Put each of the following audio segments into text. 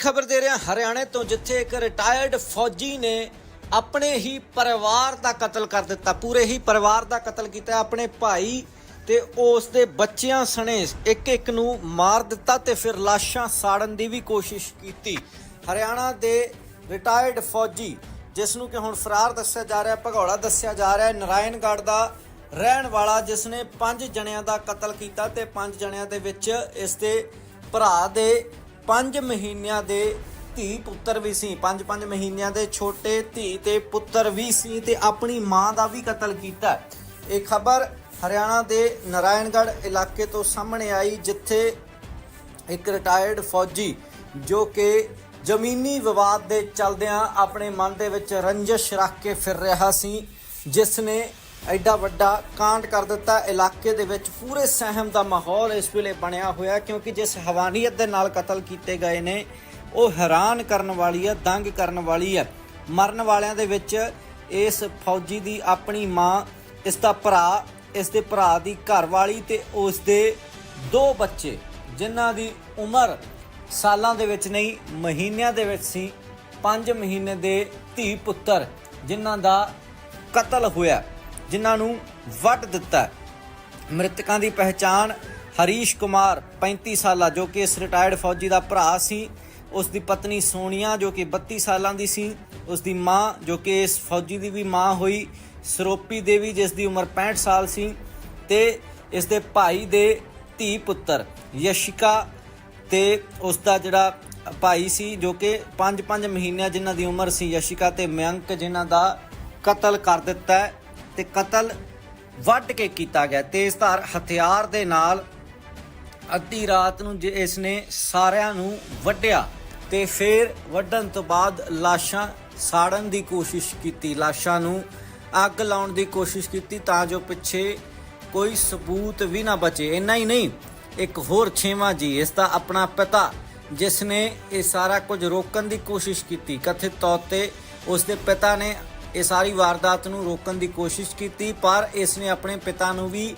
ਖਬਰ ਦੇ ਰਿਹਾ ਹਰਿਆਣੇ ਤੋਂ, ਜਿੱਥੇ ਇੱਕ ਰਿਟਾਇਰਡ ਫੌਜੀ ਨੇ ਆਪਣੇ ਹੀ ਪਰਿਵਾਰ ਦਾ ਕਤਲ ਕਰ ਦਿੱਤਾ। ਪੂਰੇ ਹੀ ਪਰਿਵਾਰ ਦਾ ਕਤਲ ਕੀਤਾ ਆਪਣੇ ਭਾਈ ਤੇ ਉਸ ਦੇ ਬੱਚਿਆਂ ਸਣੇ ਇੱਕ ਇੱਕ ਨੂੰ ਮਾਰ ਦਿੱਤਾ ਤੇ ਫਿਰ ਲਾਸ਼ਾਂ ਸਾੜਨ ਦੀ ਵੀ ਕੋਸ਼ਿਸ਼ ਕੀਤੀ। ਹਰਿਆਣਾ ਦੇ ਰਿਟਾਇਰਡ ਫੌਜੀ, ਜਿਸ ਨੂੰ ਕਿ ਹੁਣ ਫਰਾਰ ਦੱਸਿਆ ਜਾ ਰਿਹਾ, ਭਗੌੜਾ ਦੱਸਿਆ ਜਾ ਰਿਹਾ, ਨਾਰਾਇਣਗੜ੍ਹ ਦਾ ਰਹਿਣ ਵਾਲਾ, ਜਿਸ ਨੇ ਪੰਜ ਜਣਿਆਂ ਦਾ ਕਤਲ ਕੀਤਾ ਤੇ ਪੰਜ ਜਣਿਆਂ ਦੇ ਵਿੱਚ ਇਸ ਦੇ ਭਰਾ ਦੇ 5 ਮਹੀਨਿਆਂ ਦੇ ਧੀ ਪੁੱਤਰ ਵੀ ਸੀ। 5-5 ਮਹੀਨਿਆਂ ਦੇ ਛੋਟੇ ਧੀ ਤੇ ਪੁੱਤਰ ਵੀ ਸੀ ਤੇ ਆਪਣੀ ਮਾਂ ਦਾ ਵੀ ਕਤਲ ਕੀਤਾ। ਇਹ ਖਬਰ ਹਰਿਆਣਾ ਦੇ ਨਾਰਾਇਣਗੜ੍ਹ ਇਲਾਕੇ ਤੋਂ ਸਾਹਮਣੇ ਆਈ, ਜਿੱਥੇ ਇੱਕ ਰਿਟਾਇਰਡ ਫੌਜੀ ਜੋ ਕਿ ਜ਼ਮੀਨੀ ਵਿਵਾਦ ਦੇ ਚਲਦਿਆਂ ਆਪਣੇ ਮਨ ਦੇ ਵਿੱਚ ਰੰਜਿਸ਼ ਰੱਖ ਕੇ ਫਿਰ ਰਿਹਾ ਸੀ, ਜਿਸ ਨੇ ਐਡਾ ਵੱਡਾ ਕਾਂਡ ਕਰ ਦਿੱਤਾ। ਇਲਾਕੇ ਦੇ ਵਿੱਚ ਪੂਰੇ ਸਹਿਮ ਦਾ ਮਾਹੌਲ ਇਸ ਵੇਲੇ ਬਣਿਆ ਹੋਇਆ ਕਿਉਂਕਿ ਜਿਸ ਹਵਾਨੀਅਤ ਦੇ ਨਾਲ ਕਤਲ ਕੀਤੇ ਗਏ ਨੇ, ਉਹ ਹੈਰਾਨ ਕਰਨ ਵਾਲੀ ਹੈ, ਦੰਗ ਕਰਨ ਵਾਲੀ ਹੈ। ਮਰਨ ਵਾਲਿਆਂ ਦੇ ਵਿੱਚ ਇਸ ਫੌਜੀ ਦੀ ਆਪਣੀ ਮਾਂ, ਇਸ ਦਾ ਭਰਾ, ਇਸ ਦੇ ਭਰਾ ਦੀ ਘਰਵਾਲੀ ਤੇ ਉਸ ਦੇ ਦੋ ਬੱਚੇ, ਜਿਨ੍ਹਾਂ ਦੀ ਉਮਰ ਸਾਲਾਂ ਦੇ ਵਿੱਚ ਨਹੀਂ, ਮਹੀਨਿਆਂ ਦੇ ਵਿੱਚ ਸੀ 5 ਮਹੀਨੇ ਦੇ ਧੀ ਪੁੱਤਰ, ਜਿਨ੍ਹਾਂ ਦਾ ਕਤਲ ਹੋਇਆ। ਜਿਨ੍ਹਾਂ ਨੂੰ ਵੱਢ ਦਿੱਤਾ ਮ੍ਰਿਤਕਾਂ ਦੀ ਪਹਿਚਾਣ ਹਰੀਸ਼ ਕੁਮਾਰ 35 ਸਾਲਾ, ਜੋ ਕਿ ਇਸ ਰਿਟਾਇਰਡ ਫੌਜੀ ਦਾ ਭਰਾ ਸੀ। ਉਸ ਦੀ ਪਤਨੀ ਸੋਨੀਆ, ਜੋ ਕਿ 32 ਸਾਲਾਂ ਦੀ ਸੀ। ਉਸ ਦੀ ਮਾਂ, ਜੋ ਕਿ ਇਸ ਫੌਜੀ ਦੀ ਵੀ ਮਾਂ ਹੋਈ, ਸਰੋਪੀ ਦੇਵੀ, ਜਿਸ ਦੀ ਉਮਰ 65 ਸਾਲ ਸੀ ਤੇ ਇਸ ਦੇ ਭਾਈ ਦੇ ਧੀ ਪੁੱਤਰ, ਯਸ਼ਿਕਾ ਤੇ ਉਸ ਦਾ ਜਿਹੜਾ ਭਾਈ ਸੀ, ਜੋ ਕਿ 5-5 ਮਹੀਨਿਆਂ ਜਿਨ੍ਹਾਂ ਦੀ ਉਮਰ ਸੀ, ਯਸ਼ਿਕਾ ਤੇ ਮਯੰਕ, ਜਿਨ੍ਹਾਂ ਦਾ ਕਤਲ ਕਰ ਦਿੱਤਾ ਤੇ ਕਤਲ ਵੱਢ ਕੇ ਕੀਤਾ ਗਿਆ। ਤੇਜ਼ਧਾਰ ਹਥਿਆਰ ਦੇ ਨਾਲ ਅੱਧੀ ਰਾਤ ਨੂੰ ਜੇ ਇਸ ਨੇ ਸਾਰਿਆਂ ਨੂੰ ਵੱਢਿਆ ਤੇ ਫਿਰ ਵੱਢਣ ਤੋਂ ਬਾਅਦ ਲਾਸ਼ਾਂ ਸਾੜਨ ਦੀ ਕੋਸ਼ਿਸ਼ ਕੀਤੀ। ਲਾਸ਼ਾਂ ਨੂੰ ਅੱਗ ਲਾਉਣ ਦੀ ਕੋਸ਼ਿਸ਼ ਕੀਤੀ ਤਾਂ ਜੋ ਪਿੱਛੇ ਕੋਈ ਸਬੂਤ ਵੀ ਨਾ ਬਚੇ। ਇੰਨਾ ਹੀ ਨਹੀਂ, ਇੱਕ ਹੋਰ ਛੇਵਾਂ ਜੀ, ਇਸ ਦਾ ਆਪਣਾ ਪਿਤਾ ਜਿਸ ਨੇ ਇਹ ਸਾਰਾ ਕੁਝ ਰੋਕਣ ਦੀ ਕੋਸ਼ਿਸ਼ ਕੀਤੀ। ਕਥਿਤ ਤੌਰ ਤੇ ਉਸ ਦੇ ਪਿਤਾ ਨੇ ਇਹ ਸਾਰੀ ਵਾਰਦਾਤ ਨੂੰ ਰੋਕਣ ਦੀ ਕੋਸ਼ਿਸ਼ ਕੀਤੀ, ਪਰ ਇਸ ਨੇ ਆਪਣੇ ਪਿਤਾ ਨੂੰ ਵੀ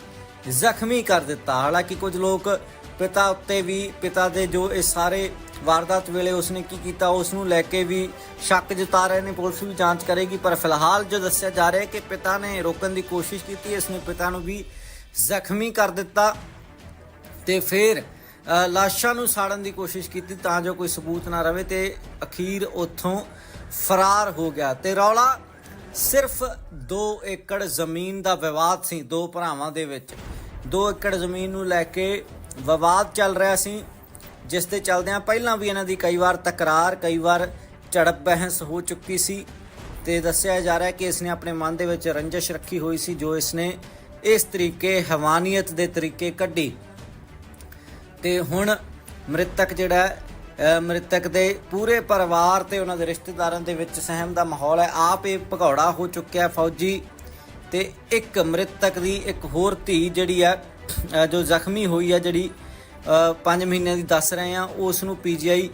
ਜ਼ਖਮੀ ਕਰ ਦਿੱਤਾ। ਹਾਲਾਂਕਿ ਕੁਝ ਲੋਕ ਪਿਤਾ ਉੱਤੇ ਵੀ, ਪਿਤਾ ਦੇ ਜੋ ਇਹ ਸਾਰੇ ਵਾਰਦਾਤ ਵੇਲੇ ਉਸਨੇ ਕੀ ਕੀਤਾ ਉਸ ਨੂੰ ਲੈ ਕੇ ਵੀ ਸ਼ੱਕ ਜਤਾ ਰਹੇ ਨੇ, ਪੁਲਿਸ ਵੀ ਜਾਂਚ ਕਰੇਗੀ, ਪਰ ਫਿਲਹਾਲ ਜੋ ਦੱਸਿਆ ਜਾ ਰਿਹਾ ਹੈ ਕਿ ਪਿਤਾ ਨੇ ਰੋਕਣ ਦੀ ਕੋਸ਼ਿਸ਼ ਕੀਤੀ, ਇਸ ਨੇ ਪਿਤਾ ਨੂੰ ਵੀ ਜ਼ਖਮੀ ਕਰ ਦਿੱਤਾ ਤੇ ਫਿਰ ਲਾਸ਼ਾਂ ਨੂੰ ਸਾੜਨ ਦੀ ਕੋਸ਼ਿਸ਼ ਕੀਤੀ ਤਾਂ ਜੋ ਕੋਈ ਸਬੂਤ ਨਾ ਰਵੇ ਤੇ ਅਖੀਰ ਉੱਥੋਂ ਫਰਾਰ ਹੋ ਗਿਆ। ਤੇ ਰੌਲਾ ਸਿਰਫ 2 ਏਕੜ ਜ਼ਮੀਨ ਦਾ ਵਿਵਾਦ ਸੀ, ਦੋ ਭਰਾਵਾਂ ਦੇ ਵਿੱਚ। 2 ਏਕੜ ਜ਼ਮੀਨ ਨੂੰ ਲੈ ਕੇ ਵਿਵਾਦ ਚੱਲ ਰਿਹਾ ਸੀ, ਜਿਸ ਦੇ ਚੱਲਦਿਆਂ ਪਹਿਲਾਂ ਵੀ ਇਹਨਾਂ ਦੀ ਕਈ ਵਾਰ ਤਕਰਾਰ, ਕਈ ਵਾਰ ਝੜਪ ਬਹਿਸ ਹੋ ਚੁੱਕੀ ਸੀ ਤੇ ਦੱਸਿਆ ਜਾ ਰਿਹਾ ਹੈ ਕਿ ਇਸਨੇ ਆਪਣੇ ਮਨ ਦੇ ਵਿੱਚ ਰੰਜਿਸ਼ ਰੱਖੀ ਹੋਈ ਸੀ, ਜੋ ਇਸਨੇ ਇਸ ਤਰੀਕੇ ਹਵਾਨੀਅਤ ਦੇ ਤਰੀਕੇ ਕੱਢੀ। ਤੇ ਹੁਣ ਮ੍ਰਿਤਕ ਜਿਹੜਾ ਮ੍ਰਿਤਕ ਦੇ ਪੂਰੇ ਪਰਿਵਾਰ ਤੇ ਉਹਨਾਂ ਦੇ ਰਿਸ਼ਤੇਦਾਰਾਂ ਦੇ ਵਿੱਚ ਸਹਿਮ ਦਾ ਮਾਹੌਲ ਹੈ। ਆਪ ਇਹ ਭਗੌੜਾ ਹੋ ਚੁੱਕਿਆ ਫੌਜੀ ਤੇ ਇੱਕ ਮ੍ਰਿਤਕ ਦੀ ਇੱਕ ਹੋਰ ਧੀ ਜਿਹੜੀ ਹੈ ਜੋ ਜ਼ਖਮੀ ਹੋਈ ਹੈ ਜਿਹੜੀ 5 ਮਹੀਨਿਆਂ ਦੀ ਦੱਸ ਰਹੇ ਆ ਉਸ ਨੂੰ ਪੀਜੀਆਈ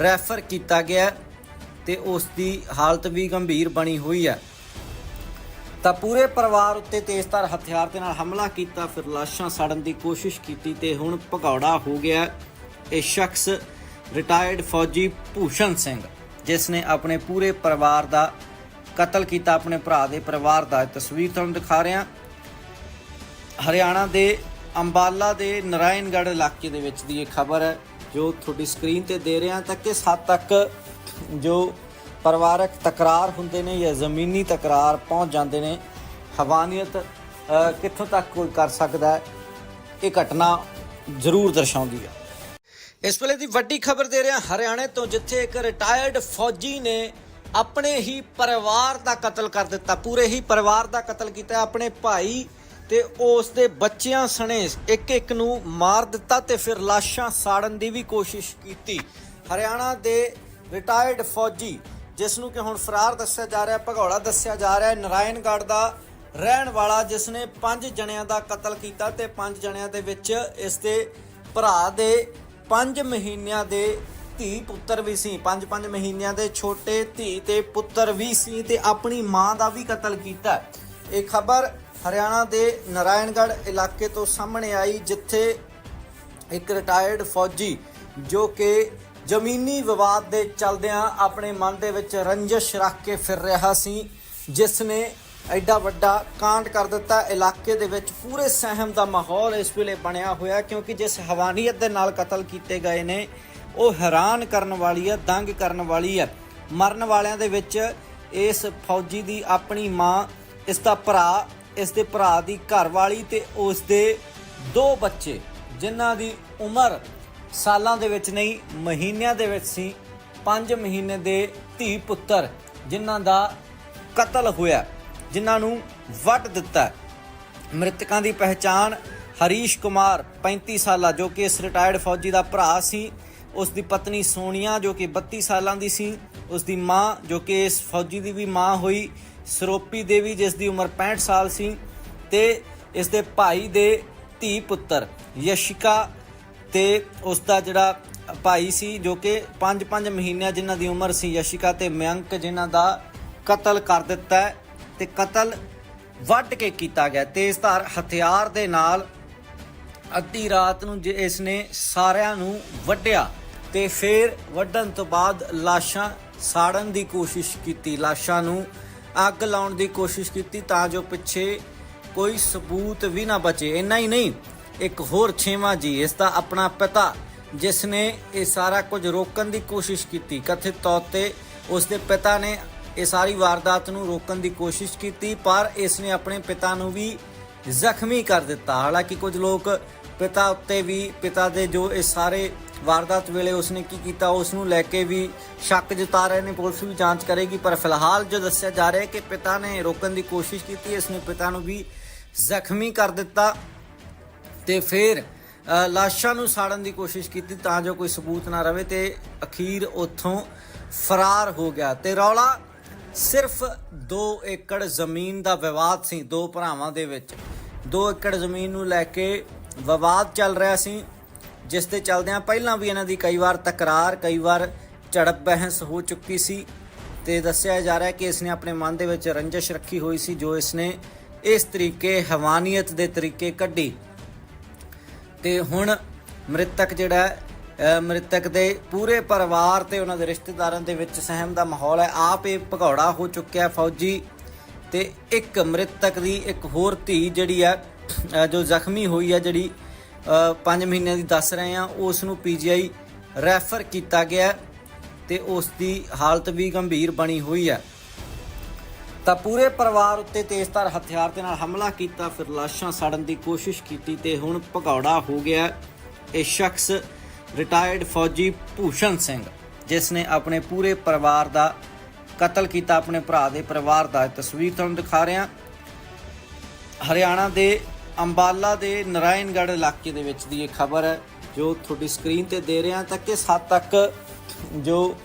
ਰੈਫਰ ਕੀਤਾ ਗਿਆ ਹੈ ਤੇ ਉਸ ਦੀ ਹਾਲਤ ਵੀ ਗੰਭੀਰ ਬਣੀ ਹੋਈ ਹੈ। ਤਾਂ ਪੂਰੇ ਪਰਿਵਾਰ ਉੱਤੇ ਤੇਜ਼ਧਾਰ ਹਥਿਆਰ ਦੇ ਨਾਲ ਹਮਲਾ ਕੀਤਾ, ਫਿਰ ਲਾਸ਼ਾਂ ਸਾੜਨ ਦੀ ਕੋਸ਼ਿਸ਼ ਕੀਤੀ ਤੇ ਹੁਣ ਭਗੌੜਾ ਹੋ ਗਿਆ ਇਹ ਸ਼ਖਸ ਰਿਟਾਇਰਡ ਫੌਜੀ ਭੂਸ਼ਣ ਸਿੰਘ, ਜਿਸ ਨੇ ਆਪਣੇ ਪੂਰੇ ਪਰਿਵਾਰ ਦਾ ਕਤਲ ਕੀਤਾ, ਆਪਣੇ ਭਰਾ ਦੇ ਪਰਿਵਾਰ ਦਾ ਤਸਵੀਰ ਤੁਹਾਨੂੰ ਦਿਖਾ ਰਿਹਾ। ਹਰਿਆਣਾ ਦੇ ਅੰਬਾਲਾ ਦੇ ਨਰਾਇਣਗੜ੍ਹ ਇਲਾਕੇ ਦੇ ਵਿੱਚ ਦੀ ਇਹ ਖਬਰ ਹੈ, ਜੋ ਤੁਹਾਡੀ ਸਕਰੀਨ ਤੇ ਦੇ ਰਿਹਾ ਤਾਂ ਕਿਸ ਹੱਦ ਤੱਕ ਜੋ ਪਰਿਵਾਰਕ ਤਕਰਾਰ ਹੁੰਦੇ ਨੇ ਜਾਂ ਜ਼ਮੀਨੀ ਤਕਰਾਰ ਪਹੁੰਚ ਜਾਂਦੇ ਨੇ, ਹਵਾਨੀਅਤ ਕਿੱਥੋਂ ਤੱਕ ਕੋਈ ਕਰ ਸਕਦਾ ਹੈ, ਇਹ ਘਟਨਾ ਜ਼ਰੂਰ ਦਰਸਾਉਂਦੀ ਹੈ। ਇਸ ਵੇਲੇ ਦੀ ਵੱਡੀ ਖਬਰ ਦੇ ਰਿਹਾ ਹਰਿਆਣੇ ਤੋਂ, ਜਿੱਥੇ ਇੱਕ ਰਿਟਾਇਰਡ ਫੌਜੀ ਨੇ ਆਪਣੇ ਹੀ ਪਰਿਵਾਰ ਦਾ ਕਤਲ ਕਰ ਦਿੱਤਾ। ਪੂਰੇ ਹੀ ਪਰਿਵਾਰ ਦਾ ਕਤਲ ਕੀਤਾ। ਆਪਣੇ ਭਾਈ ਤੇ ਉਸ ਦੇ ਬੱਚਿਆਂ ਸਣੇ ਇੱਕ ਇੱਕ ਨੂੰ ਮਾਰ ਦਿੱਤਾ ਤੇ ਫਿਰ ਲਾਸ਼ਾਂ ਸਾੜਨ ਦੀ ਵੀ ਕੋਸ਼ਿਸ਼ ਕੀਤੀ। ਹਰਿਆਣਾ ਦੇ ਰਿਟਾਇਰਡ ਫੌਜੀ, ਜਿਸ ਨੂੰ ਕਿ ਹੁਣ ਫਰਾਰ ਦੱਸਿਆ ਜਾ ਰਿਹਾ, ਭਗੌੜਾ ਦੱਸਿਆ ਜਾ ਰਿਹਾ ਹੈ ਨਾਰਾਇਣਗੜ੍ਹ ਦਾ ਰਹਿਣ ਵਾਲਾ, ਜਿਸ ਨੇ ਪੰਜ ਜਣਿਆਂ ਦਾ ਕਤਲ ਕੀਤਾ ਤੇ ਪੰਜ ਜਣਿਆਂ ਦੇ ਵਿੱਚ ਇਸ ਦੇ ਭਰਾ ਦੇ 5 ਮਹੀਨਿਆਂ ਦੇ ਧੀ ਪੁੱਤਰ ਵੀ ਸੀ। 5-5 ਮਹੀਨਿਆਂ ਦੇ ਛੋਟੇ ਧੀ ਤੇ ਪੁੱਤਰ ਵੀ ਸੀ ਤੇ ਆਪਣੀ ਮਾਂ ਦਾ ਵੀ ਕਤਲ ਕੀਤਾ। ਇਹ ਖਬਰ ਹਰਿਆਣਾ ਦੇ ਨਾਰਾਇਣਗੜ੍ਹ ਇਲਾਕੇ ਤੋਂ ਸਾਹਮਣੇ ਆਈ, ਜਿੱਥੇ ਇੱਕ ਰਿਟਾਇਰਡ ਫੌਜੀ ਜੋ ਕਿ ਜ਼ਮੀਨੀ ਵਿਵਾਦ ਦੇ ਚਲਦਿਆਂ ਆਪਣੇ ਮਨ ਦੇ ਵਿੱਚ ਰੰਜਿਸ਼ ਰੱਖ ਕੇ ਫਿਰ ਰਿਹਾ ਸੀ, ਜਿਸ ਨੇ ਐਡਾ ਵੱਡਾ ਕਾਂਡ ਕਰ ਦਿੱਤਾ। ਇਲਾਕੇ ਦੇ ਵਿੱਚ ਪੂਰੇ ਸਹਿਮ ਦਾ ਮਾਹੌਲ ਇਸ ਵੇਲੇ ਬਣਿਆ ਹੋਇਆ, ਕਿਉਂਕਿ ਜਿਸ ਹਵਾਨੀਅਤ ਦੇ ਨਾਲ ਕਤਲ ਕੀਤੇ ਗਏ ਨੇ, ਉਹ ਹੈਰਾਨ ਕਰਨ ਵਾਲੀ ਹੈ, ਦੰਗ ਕਰਨ ਵਾਲੀ ਹੈ। ਮਰਨ ਵਾਲਿਆਂ ਦੇ ਵਿੱਚ ਇਸ ਫੌਜੀ ਦੀ ਆਪਣੀ ਮਾਂ, ਇਸ ਦਾ ਭਰਾ, ਇਸ ਦੇ ਭਰਾ ਦੀ ਘਰਵਾਲੀ ਤੇ ਉਸ ਦੇ ਦੋ ਬੱਚੇ, ਜਿਨ੍ਹਾਂ ਦੀ ਉਮਰ ਸਾਲਾਂ ਦੇ ਵਿੱਚ ਨਹੀਂ, ਮਹੀਨਿਆਂ ਦੇ ਵਿੱਚ ਸੀ 5 ਮਹੀਨੇ ਦੇ ਧੀ ਪੁੱਤਰ, ਜਿਨ੍ਹਾਂ ਦਾ ਕਤਲ ਹੋਇਆ। ਜਿਨ੍ਹਾਂ ਨੂੰ ਵੱਢ ਦਿੱਤਾ ਮ੍ਰਿਤਕਾਂ ਦੀ ਪਹਿਚਾਣ ਹਰੀਸ਼ ਕੁਮਾਰ 35 ਸਾਲਾ, ਜੋ ਕਿ ਇਸ ਰਿਟਾਇਰਡ ਫੌਜੀ ਦਾ ਭਰਾ ਸੀ। ਉਸ ਦੀ ਪਤਨੀ ਸੋਨੀਆ, ਜੋ ਕਿ 32 ਸਾਲਾਂ ਦੀ ਸੀ। ਉਸ ਦੀ ਮਾਂ, ਜੋ ਕਿ ਇਸ ਫੌਜੀ ਦੀ ਵੀ ਮਾਂ ਹੋਈ, ਸਰੋਪੀ ਦੇਵੀ, ਜਿਸ ਦੀ ਉਮਰ 65 ਸਾਲ ਸੀ ਤੇ ਇਸ ਦੇ ਭਾਈ ਦੇ ਧੀ ਪੁੱਤਰ ਯਸ਼ਿਕਾ ਤੇ ਉਸ ਦਾ ਜਿਹੜਾ ਭਾਈ ਸੀ, ਜੋ ਕਿ 5-5 ਮਹੀਨਿਆਂ ਜਿਨ੍ਹਾਂ ਦੀ ਉਮਰ ਸੀ, ਯਸ਼ਿਕਾ ਤੇ ਮਯੰਕ, ਜਿਨ੍ਹਾਂ ਦਾ ਕਤਲ ਕਰ ਦਿੱਤਾ ਤੇ ਕਤਲ ਵੱਢ ਕੇ ਕੀਤਾ ਗਿਆ। ਤੇਜ਼ਧਾਰ ਹਥਿਆਰ ਦੇ ਨਾਲ ਅੱਧੀ ਰਾਤ ਨੂੰ ਜੇ ਇਸ ਨੇ ਸਾਰਿਆਂ ਨੂੰ ਵੱਢਿਆ ਤੇ ਫਿਰ ਵੱਢਣ ਤੋਂ ਬਾਅਦ ਲਾਸ਼ਾਂ ਸਾੜਨ ਦੀ ਕੋਸ਼ਿਸ਼ ਕੀਤੀ। ਲਾਸ਼ਾਂ ਨੂੰ ਅੱਗ ਲਾਉਣ ਦੀ ਕੋਸ਼ਿਸ਼ ਕੀਤੀ ਤਾਂ ਜੋ ਪਿੱਛੇ ਕੋਈ ਸਬੂਤ ਵੀ ਨਾ ਬਚੇ। ਇੰਨਾ ਹੀ ਨਹੀਂ, ਇੱਕ ਹੋਰ ਛੇਵਾਂ ਜੀ, ਇਸ ਦਾ ਆਪਣਾ ਪਿਤਾ, ਜਿਸ ਨੇ ਇਹ ਸਾਰਾ ਕੁਝ ਰੋਕਣ ਦੀ ਕੋਸ਼ਿਸ਼ ਕੀਤੀ। ਕਥਿਤ ਤੌਰ ਤੇ ਉਸ ਦੇ ਪਿਤਾ ਨੇ ਇਹ ਸਾਰੀ ਵਾਰਦਾਤ ਨੂੰ ਰੋਕਣ ਦੀ ਕੋਸ਼ਿਸ਼ ਕੀਤੀ, ਪਰ ਇਸ ਨੇ ਆਪਣੇ ਪਿਤਾ ਨੂੰ ਵੀ ਜ਼ਖਮੀ ਕਰ ਦਿੱਤਾ। ਹਾਲਾਂਕਿ ਕੁਝ ਲੋਕ ਪਿਤਾ ਉੱਤੇ ਵੀ, ਪਿਤਾ ਦੇ ਜੋ ਇਹ ਸਾਰੇ ਵਾਰਦਾਤ ਵੇਲੇ ਉਸਨੇ ਕੀ ਕੀਤਾ ਉਸ ਨੂੰ ਲੈ ਕੇ ਵੀ ਸ਼ੱਕ ਜਤਾ ਰਹੇ ਨੇ, ਪੁਲਿਸ ਵੀ ਜਾਂਚ ਕਰੇਗੀ, ਪਰ ਫਿਲਹਾਲ ਜੋ ਦੱਸਿਆ ਜਾ ਰਿਹਾ ਹੈ ਕਿ ਪਿਤਾ ਨੇ ਰੋਕਣ ਦੀ ਕੋਸ਼ਿਸ਼ ਕੀਤੀ ਇਸ ਨੇ ਪਿਤਾ ਨੂੰ ਵੀ ਜ਼ਖਮੀ ਕਰ ਦਿੱਤਾ ਤੇ ਫਿਰ ਲਾਸ਼ਾਂ ਨੂੰ ਸਾੜਨ ਦੀ ਕੋਸ਼ਿਸ਼ ਕੀਤੀ ਤਾਂ ਜੋ ਕੋਈ ਸਬੂਤ ਨਾ ਰਵੇ ਤੇ ਅਖੀਰ ਉੱਥੋਂ ਫਰਾਰ ਹੋ ਗਿਆ। ਤੇ ਰੌਲਾ ਸਿਰਫ 2 ਏਕੜ ਜ਼ਮੀਨ ਦਾ ਵਿਵਾਦ ਸੀ, ਦੋ ਭਰਾਵਾਂ ਦੇ ਵਿੱਚ। 2 ਏਕੜ ਜ਼ਮੀਨ ਨੂੰ ਲੈ ਕੇ ਵਿਵਾਦ ਚੱਲ ਰਿਹਾ ਸੀ, ਜਿਸ ਤੇ ਚੱਲਦਿਆਂ ਪਹਿਲਾਂ ਵੀ ਇਹਨਾਂ ਦੀ ਕਈ ਵਾਰ ਤਕਰਾਰ, ਕਈ ਵਾਰ ਝੜਪ ਬਹਿਸ ਹੋ ਚੁੱਕੀ ਸੀ ਤੇ ਦੱਸਿਆ ਜਾ ਰਿਹਾ ਹੈ ਕਿ ਇਸਨੇ ਆਪਣੇ ਮਨ ਦੇ ਵਿੱਚ ਰੰਜਿਸ਼ ਰੱਖੀ ਹੋਈ ਸੀ, ਜੋ ਇਸਨੇ ਇਸ ਤਰੀਕੇ ਹਵਾਨੀਅਤ ਦੇ ਤਰੀਕੇ ਕੱਢੀ। ਤੇ ਹੁਣ ਮ੍ਰਿਤਕ ਜਿਹੜਾ ਮ੍ਰਿਤਕ ਦੇ ਪੂਰੇ ਪਰਿਵਾਰ ਤੇ ਉਹਨਾਂ ਦੇ ਰਿਸ਼ਤੇਦਾਰਾਂ ਦੇ ਵਿੱਚ ਸਹਿਮ ਦਾ ਮਾਹੌਲ ਹੈ। ਆਪ ਇਹ ਭਗੌੜਾ ਹੋ ਚੁੱਕਿਆ ਫੌਜੀ ਤੇ ਇੱਕ ਮ੍ਰਿਤਕ ਦੀ ਇੱਕ ਹੋਰ ਧੀ ਜਿਹੜੀ ਹੈ ਜੋ ਜ਼ਖਮੀ ਹੋਈ ਹੈ, ਜਿਹੜੀ 5 ਮਹੀਨਿਆਂ ਦੀ ਦੱਸ ਰਹੇ ਆ ਉਸ ਨੂੰ ਪੀਜੀਆਈ ਰੈਫਰ ਕੀਤਾ ਗਿਆ ਹੈ ਤੇ ਉਸ ਦੀ ਹਾਲਤ ਵੀ ਗੰਭੀਰ ਬਣੀ ਹੋਈ ਹੈ। ਤਾਂ ਪੂਰੇ ਪਰਿਵਾਰ ਉੱਤੇ ਤੇਜ਼ਧਾਰ ਹਥਿਆਰ ਦੇ ਨਾਲ ਹਮਲਾ ਕੀਤਾ, ਫਿਰ ਲਾਸ਼ਾਂ ਸਾੜਨ ਦੀ ਕੋਸ਼ਿਸ਼ ਕੀਤੀ ਤੇ ਹੁਣ ਭਗੌੜਾ ਹੋ ਗਿਆ ਇਹ ਸ਼ਖਸ ਰਿਟਾਇਰਡ ਫੌਜੀ ਭੂਸ਼ਣ ਸਿੰਘ, ਜਿਸ ਨੇ ਆਪਣੇ ਪੂਰੇ ਪਰਿਵਾਰ ਦਾ ਕਤਲ ਕੀਤਾ, ਆਪਣੇ ਭਰਾ ਦੇ ਪਰਿਵਾਰ ਦਾ। ਇਹ ਤਸਵੀਰ ਤੁਹਾਨੂੰ ਦਿਖਾ ਰਿਹਾ। ਹਰਿਆਣਾ ਦੇ ਅੰਬਾਲਾ ਦੇ ਨਰਾਇਣਗੜ੍ਹ ਇਲਾਕੇ ਦੇ ਵਿੱਚ ਦੀ ਇਹ ਖਬਰ ਹੈ, ਜੋ ਤੁਹਾਡੀ ਸਕਰੀਨ ਤੇ ਦੇ ਰਿਹਾ। ਤਾਂ ਕਿਸ ਹੱਦ ਤੱਕ ਜੋ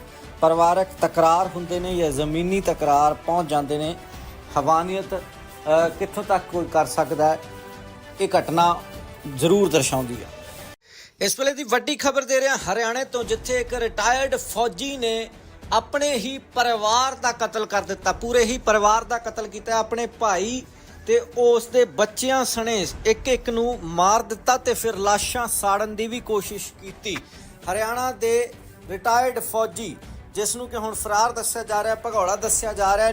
ਪਰਿਵਾਰਕ ਤਕਰਾਰ ਹੁੰਦੇ ਨੇ ਜਾਂ ਜ਼ਮੀਨੀ ਤਕਰਾਰ ਪਹੁੰਚ ਜਾਂਦੇ ਨੇ, ਹਵਾਨੀਅਤ ਕਿੱਥੋਂ ਤੱਕ ਕੋਈ ਕਰ ਸਕਦਾ ਹੈ, ਇਹ ਘਟਨਾ ਜ਼ਰੂਰ ਦਰਸਾਉਂਦੀ ਹੈ। ਇਸ ਵੇਲੇ ਦੀ ਵੱਡੀ ਖਬਰ ਦੇ ਰਿਹਾ ਹਰਿਆਣੇ ਤੋਂ, ਜਿੱਥੇ ਇੱਕ ਰਿਟਾਇਰਡ ਫੌਜੀ ਨੇ ਆਪਣੇ ਹੀ ਪਰਿਵਾਰ ਦਾ ਕਤਲ ਕਰ ਦਿੱਤਾ। ਪੂਰੇ ਹੀ ਪਰਿਵਾਰ ਦਾ ਕਤਲ ਕੀਤਾ। ਆਪਣੇ ਭਾਈ ਤੇ ਉਸ ਦੇ ਬੱਚਿਆਂ ਸਣੇ ਇੱਕ ਇੱਕ ਨੂੰ ਮਾਰ ਦਿੱਤਾ ਤੇ ਫਿਰ ਲਾਸ਼ਾਂ ਸਾੜਨ ਦੀ ਵੀ ਕੋਸ਼ਿਸ਼ ਕੀਤੀ। ਹਰਿਆਣਾ ਦੇ ਰਿਟਾਇਰਡ ਫੌਜੀ, ਜਿਸ ਨੂੰ ਕਿ ਹੁਣ ਫਰਾਰ ਦੱਸਿਆ ਜਾ ਰਿਹਾ, ਭਗੌੜਾ ਦੱਸਿਆ ਜਾ ਰਿਹਾ ਹੈ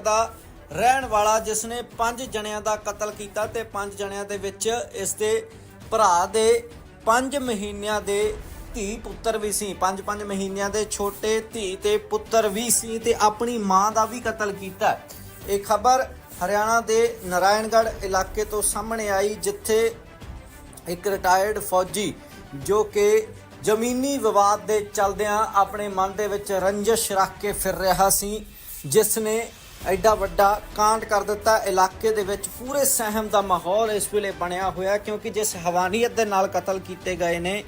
ਦਾ ਰਹਿਣ ਵਾਲਾ, ਜਿਸ ਨੇ ਪੰਜ ਜਣਿਆਂ ਦਾ ਕਤਲ ਕੀਤਾ ਤੇ ਪੰਜ ਜਣਿਆਂ ਦੇ ਵਿੱਚ ਇਸ ਦੇ ਭਰਾ ਦੇ 5 ਮਹੀਨਿਆਂ ਦੇ ਧੀ ਪੁੱਤਰ ਵੀ ਸੀ। 5-5 ਮਹੀਨਿਆਂ ਦੇ ਛੋਟੇ ਧੀ ਤੇ ਪੁੱਤਰ ਵੀ ਸੀ ਤੇ ਆਪਣੀ ਮਾਂ ਦਾ ਵੀ ਕਤਲ ਕੀਤਾ। ਇਹ ਖਬਰ ਹਰਿਆਣਾ ਦੇ ਨਰਾਇਣਗੜ੍ਹ ਇਲਾਕੇ ਤੋਂ ਸਾਹਮਣੇ ਆਈ, ਜਿੱਥੇ ਇੱਕ ਰਿਟਾਇਰਡ ਫੌਜੀ ਜੋ ਕਿ ਜ਼ਮੀਨੀ ਵਿਵਾਦ ਦੇ ਚਲਦਿਆਂ ਆਪਣੇ ਮਨ ਦੇ ਵਿੱਚ ਰੰਜਿਸ਼ ਰੱਖ ਕੇ ਫਿਰ ਰਿਹਾ ਸੀ, ਜਿਸ ਨੇ ਐਡਾ ਵੱਡਾ ਕਾਂਡ ਕਰ ਦਿੱਤਾ। ਇਲਾਕੇ ਦੇ ਵਿੱਚ ਪੂਰੇ ਸਹਿਮ ਦਾ ਮਾਹੌਲ ਇਸ ਵੇਲੇ ਬਣਿਆ ਹੋਇਆ, ਕਿਉਂਕਿ ਜਿਸ ਹਵਾਨੀਅਤ ਦੇ ਨਾਲ ਕਤਲ ਕੀਤੇ ਗਏ ਨੇ,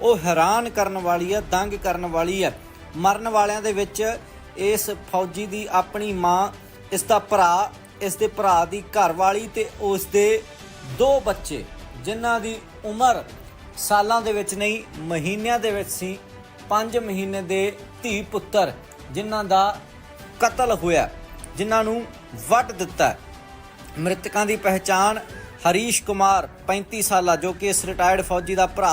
ਉਹ ਹੈਰਾਨ ਕਰਨ ਵਾਲੀ ਹੈ ਦੰਗ ਕਰਨ ਵਾਲੀ ਹੈ ਮਰਨ ਵਾਲਿਆਂ ਦੇ ਵਿੱਚ ਇਸ ਫੌਜੀ ਦੀ ਆਪਣੀ ਮਾਂ, ਇਸ ਦਾ ਭਰਾ, ਇਸ ਦੇ ਭਰਾ ਦੀ ਘਰਵਾਲੀ ਤੇ ਉਸ ਦੇ ਦੋ ਬੱਚੇ, ਜਿਨ੍ਹਾਂ ਦੀ ਉਮਰ ਸਾਲਾਂ ਦੇ ਵਿੱਚ ਨਹੀਂ, ਮਹੀਨਿਆਂ ਦੇ ਵਿੱਚ ਸੀ। 5 ਮਹੀਨੇ ਦੇ ਧੀ ਪੁੱਤਰ, ਜਿਨ੍ਹਾਂ ਦਾ ਕਤਲ ਹੋਇਆ। ਜਿਨ੍ਹਾਂ ਨੂੰ ਵੱਢ ਦਿੱਤਾ ਮ੍ਰਿਤਕਾਂ ਦੀ ਪਹਿਚਾਣ ਹਰੀਸ਼ ਕੁਮਾਰ 35 ਸਾਲਾ, ਜੋ ਕਿ ਇਸ ਰਿਟਾਇਰਡ ਫੌਜੀ ਦਾ ਭਰਾ